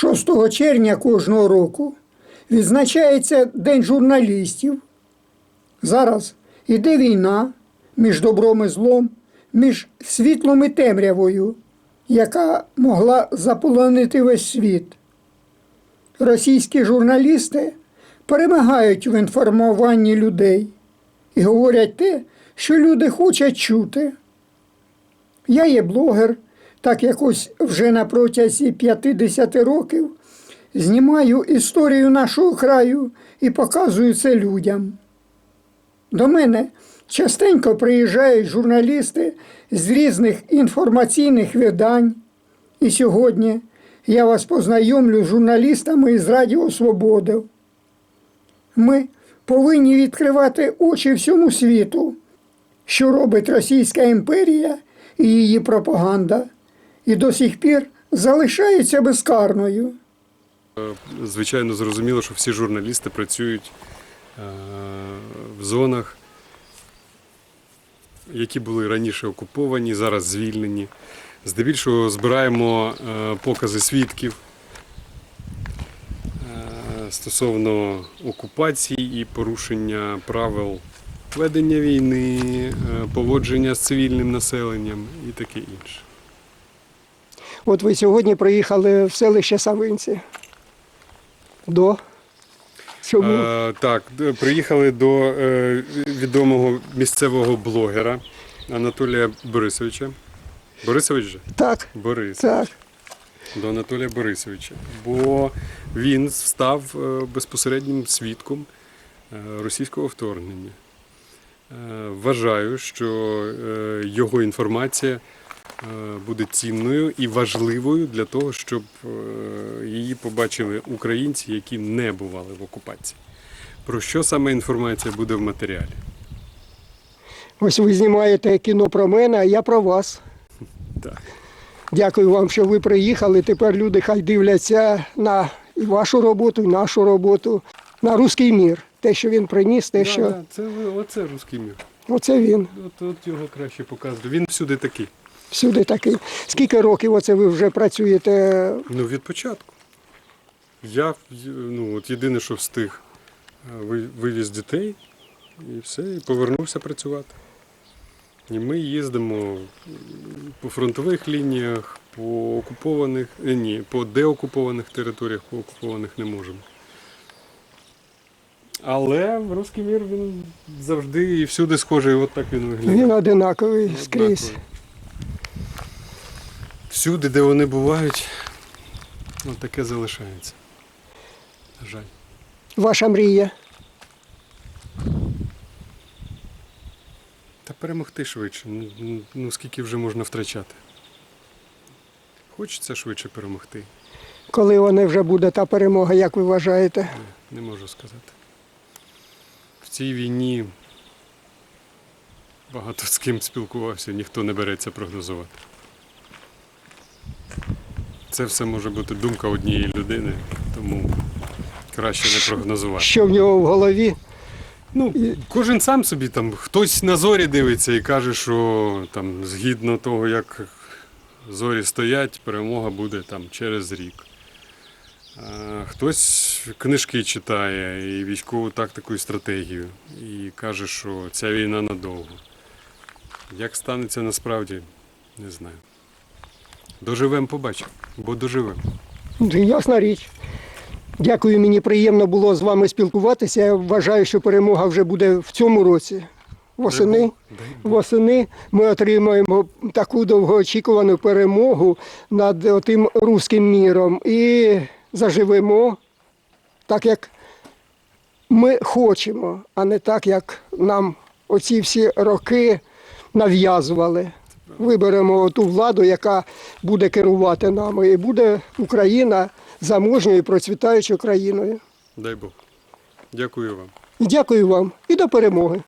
6 червня кожного року відзначається День журналістів. Зараз іде війна між добром і злом, між світлом і темрявою, яка могла заполонити весь світ. Російські журналісти перемагають в інформуванні людей і говорять те, що люди хочуть чути. Я є блогер, так якось вже на протязі 50 років знімаю історію нашого краю і показую це людям. До мене частенько приїжджають журналісти з різних інформаційних видань. І сьогодні я вас познайомлю з журналістами із Радіо Свобода. Ми повинні відкривати очі всьому світу, що робить Російська імперія і її пропаганда, і до сих пір залишається безкарною. Звичайно, зрозуміло, що всі журналісти працюють е, в зонах, які були раніше окуповані, зараз звільнені. Здебільшого збираємо е, покази свідків е, стосовно окупації і порушення правил ведення війни, поводження з цивільним населенням і таке інше. От ви сьогодні приїхали в селище Савинці. До. Е, так, приїхали до е, відомого місцевого блогера Анатолія Борисовича. Борисович же? Так, Борис. так. До Анатолія Борисовича. Бо він став е, безпосереднім свідком е, російського вторгнення. Е, Вважаю, що його інформація буде цінною і важливою для того, щоб е, її побачили українці, які не бували в окупації. Про що саме інформація буде в матеріалі? Ось ви знімаєте кіно про мене, а я про вас. Так. Дякую вам, що ви приїхали. Тепер люди хай дивляться на і вашу роботу, і нашу роботу, на руський мір. Те, що він приніс, те, Да, що да, це оце русський мір. оце він. От, от його краще показує. Він всюди такий. Всюди такий. Скільки років оце ви вже працюєте? Ну, від початку. Я ну, от єдине, що встиг, е, вивіз дітей і все, і повернувся працювати. І ми їздимо по фронтових лініях, по окупованих, е, ні, по деокупованих територіях, по окупованих не можемо. Але в русський мір він завжди і всюди схожий, от так він виглядає. Він одинаковий скрізь. Всюди, де вони бувають, от таке залишається. На жаль. Ваша мрія. Та перемогти швидше. Ну, ну, Ну скільки вже можна втрачати? Хочеться швидше перемогти. Коли вони вже буде та перемога, як ви вважаєте? Не, не можу сказати. В цій війні багато з ким спілкувався, ніхто не береться прогнозувати. Це все може бути думка однієї людини, тому краще не прогнозувати. Що в нього в голові? Ну, кожен сам собі там, хтось на зорі дивиться і каже, що там згідно того, як зорі стоять, перемога буде там через рік. А хтось книжки читає і військову тактику і стратегію, і каже, що ця війна надовго. Як станеться насправді, не знаю. Доживемо, побачимо, бо доживемо. Ясна річ. Дякую, мені приємно було з вами спілкуватися. Я вважаю, що перемога вже буде в цьому році. Восени. Восени ми отримаємо таку довгоочікувану перемогу над тим руським міром і заживемо так, як ми хочемо, а не так, як нам оці всі роки нав'язували. Виберемо ту владу, яка буде керувати нами, і буде Україна заможньою і процвітаючою країною. Дай Бог. Дякую вам. Дякую вам і до перемоги.